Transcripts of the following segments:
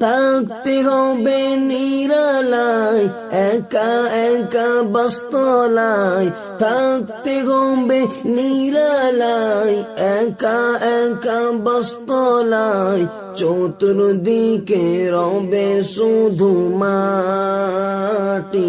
থাকতে হবে নিরালায়, একা একা বাস্তলায়। থাকতে হবে নিরালায়, একা একা বাস্তলায়। চতুর্দিকে রবে শুধু মাটি।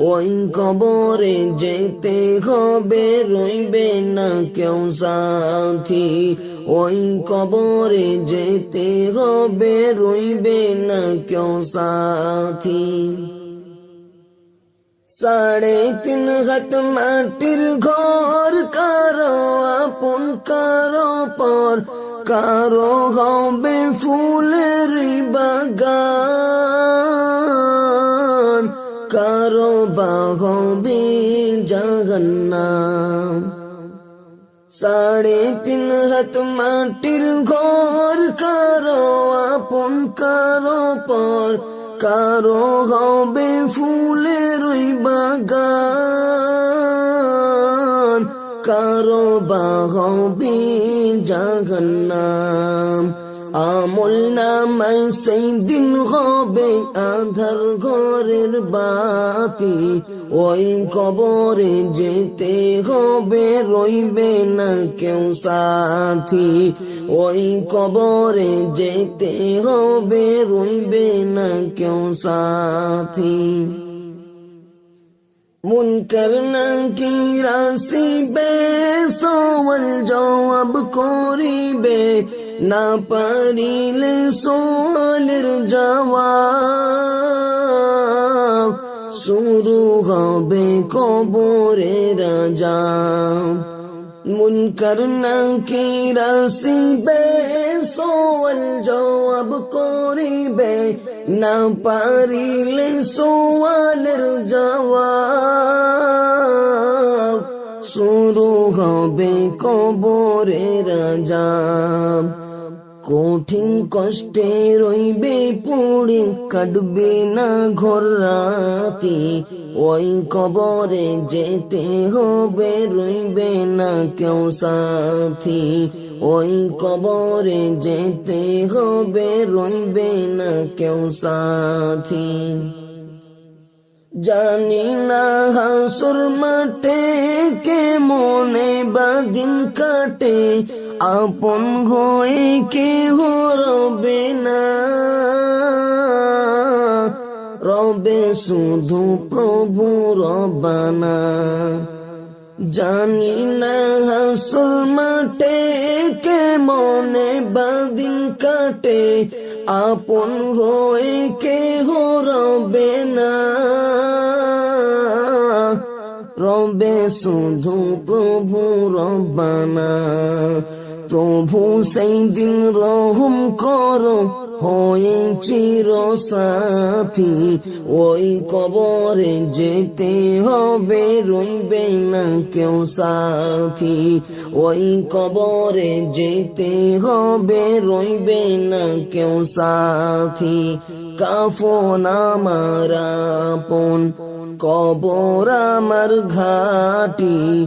ওই কবরে যেতে হবে, রইবে না কেউ সাথী। ওই কবরে যেতে হবে, রইবে না কেউ সাথী। সাড়ে তিন হাত মাটির ঘর, কারও আপন, কারও পর। কারও হবে ফুলের বাগান। কারও বা হবে সাড়ে তিন হাত মাটির ঘর, কারও আপন, কারও পর, কারও হবে ফুলের ওই বাগান, কারও বা হবে জাহান্নাম। আমল নামায় সেই দিন হবে আধার ঘরের বাতি। ওই কবরে যেতে হবে, রইবে না কেউ সাথী। ওই কবরে যেতে হবে, রইবে না কেউ সাথী। মুনকর নাকি রাসিবে, সওয়াল জবাব করিবে। না পারিলে সোয়ালের জবাব শুরু হবে কবরে রাজা মুনকর নাকি রাসিবে সোয়াল জবাব করিবে না পারিলে সোয়ালের জবাব শুরু হবে কবরে রাজা কঠিন কষ্টে রইবে পড়ে কাটবে না ঘর রাতি। ওই কবরে যেতে হবে, রইবে না কেউ সাথী। ওই কবরে যেতে হবে, রইবে না কেউ সাথী। জানি না হাসুর মাঠে কে মনে বাদিন কাটে আপন হয়ে কে রবে না। রবে শুধু প্রভু রবানা। জানি না হাসুর মাঠে কে মনে বাদিন কাটে। আপন হয়ে কে রবে না। রবে শুধু প্রভু রবানা। প্রভু সেই দিন রহম করো, হয়ে চির সাথী। ওই কবরে যেতে হবে, রইবে না কেউ সাথী। ওই কবরে যেতে হবে, রইবে না কেউ সাথী। কাফন আমার আপন, কবর আমার ঘাটি।